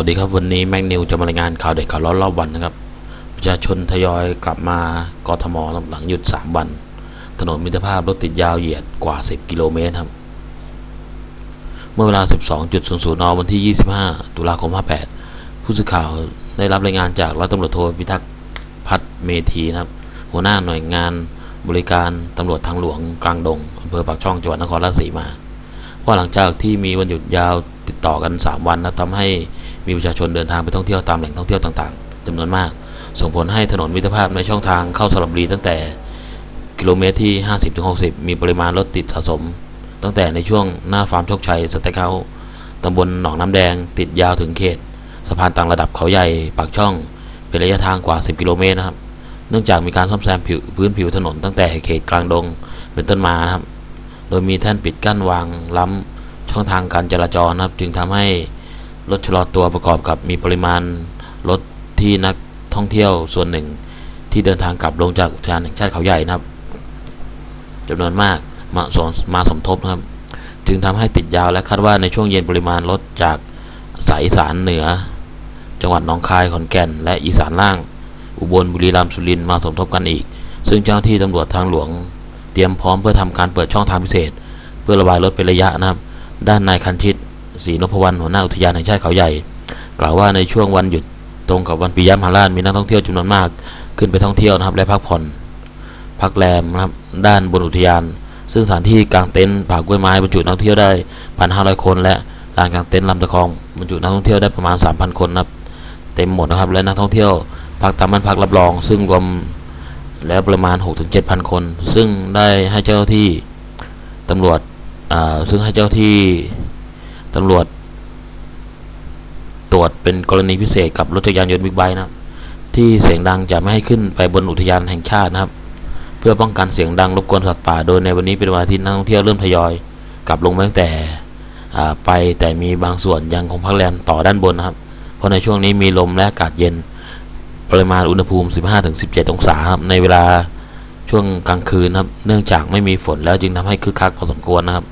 วัสดีครับวันนี้แม็กนิวจะมารายงานข่าวเด็ดข่าวร้อนรอบวันนะครับ ประชาชนทยอยกลับมากทมหลังหยุด 3 วัน ถนนมิตรภาพรถติดยาวเหยียดกว่า 10 กิโลเมตรครับ เมื่อเวลา 12.00นวันที่ 25 ตุลาคม 58 ผู้สื่อข่าวได้รับรายงานจากร้อยตำรวจโทพิทักษ์พัฒเมธีนะครับ หัวหน้าหน่วยงานบริการตำรวจทางหลวงกลางดงอำเภอปากช่องจังหวัดนครราชสีมาว่าหลังจากที่มีวันหยุดยาวติดต่อกัน 3 วันนะทำให้ มีประชาชนเดินทางไปท่องเที่ยวตามแหล่งท่องเที่ยวต่างๆจำนวนมาก ส่งผลให้ถนนมิตรภาพในช่องทางเข้าสระบุรีตั้งแต่กิโลเมตรที่ 50-60 มีปริมาณรถติดสะสม ตั้งแต่ในช่วงหน้าฟาร์มโชคชัยสเต็กเฮาส์ตำบลหนองน้ำแดง ติดยาวถึงเขตสะพานต่างระดับเขาใหญ่ปากช่อง เป็นระยะทางกว่า 10 กิโลเมตรนะครับ เนื่องจากมีการซ่อมแซมผิวพื้นผิวถนนตั้งแต่เขตกลางดงเป็นต้นมานะครับ โดยมีแท่นปิดกั้นวางล้ำช่องทางการจราจรนะครับ จึงทำให้ รถชะลอตัวประกอบกับมีปริมาณรถที่นักท่องเที่ยวส่วนหนึ่ง ที่เดินทางกลับลงจากอุทยานแห่งชาติเขาใหญ่นะครับจำนวนมากมาสมมาสมทบนะครับ จึงทำให้ติดยาวและคาดว่าในช่วงเย็นปริมาณรถจากสายสานเหนือ จังหวัดหนองคายขอนแก่น และอีสานล่าง อุบลบุรีรัมย์สุรินทร์มาสมทบกันอีก ซึ่งเจ้าหน้าที่ตำรวจทางหลวง เตรียมพร้อมเพื่อทำการเปิดช่องทางพิเศษ เพื่อระบายรถเป็นระยะนะครับ ด้านนายคันชิต ศรีนพวรรณหัวหน้าอุทยานแห่งชาติเขาใหญ่ กล่าวว่าในช่วงวันหยุดตรงกับวันปียมหาราชมีนักท่องเที่ยวจำนวนมาก ขึ้นไปท่องเที่ยวนะครับและพักผ่อนพักแรมนะครับด้านบนอุทยาน ซึ่งสถานที่กางเต็นท์ผากล้วยไม้บรรจุนักท่องเที่ยวได้พันห้าร้อยคน และลานกางเต็นท์ลำตะคองบรรจุนักท่องเที่ยวได้ประมาณสามพันคนนะครับเต็มหมดนะครับและนักท่องเที่ยวพักตามบ้านพักรับรอง ซึ่งรวมแล้วประมาณ 6-7,000 คน ซึ่งได้ให้เจ้าที่ตำรวจอ่าซึ่งให้เจ้าที่ ตำรวจ ตรวจเป็นกรณีพิเศษกับรถจักรยานยนต์บิ๊กไบค์นะครับ ที่เสียงดังจะไม่ให้ขึ้นไปบนอุทยานแห่งชาตินะครับ เพื่อป้องกันเสียงดังรบกวนสัตว์ป่า โดยในวันนี้เป็นวันทิตย์นักท่องเที่ยวเริ่มทยอยกลับลงมาตั้งแต่ไปแต่มีบางส่วนยังคงพักแรมต่อด้านบนนะครับ เพราะในช่วงนี้มีลมและอากาศเย็นปริมาณอุณหภูมิ 15-17 องศาครับในเวลาช่วงกลางคืนนะครับ เนื่องจากไม่มีฝนแล้วจึงทำให้คึกคักพอสมควรนะครับ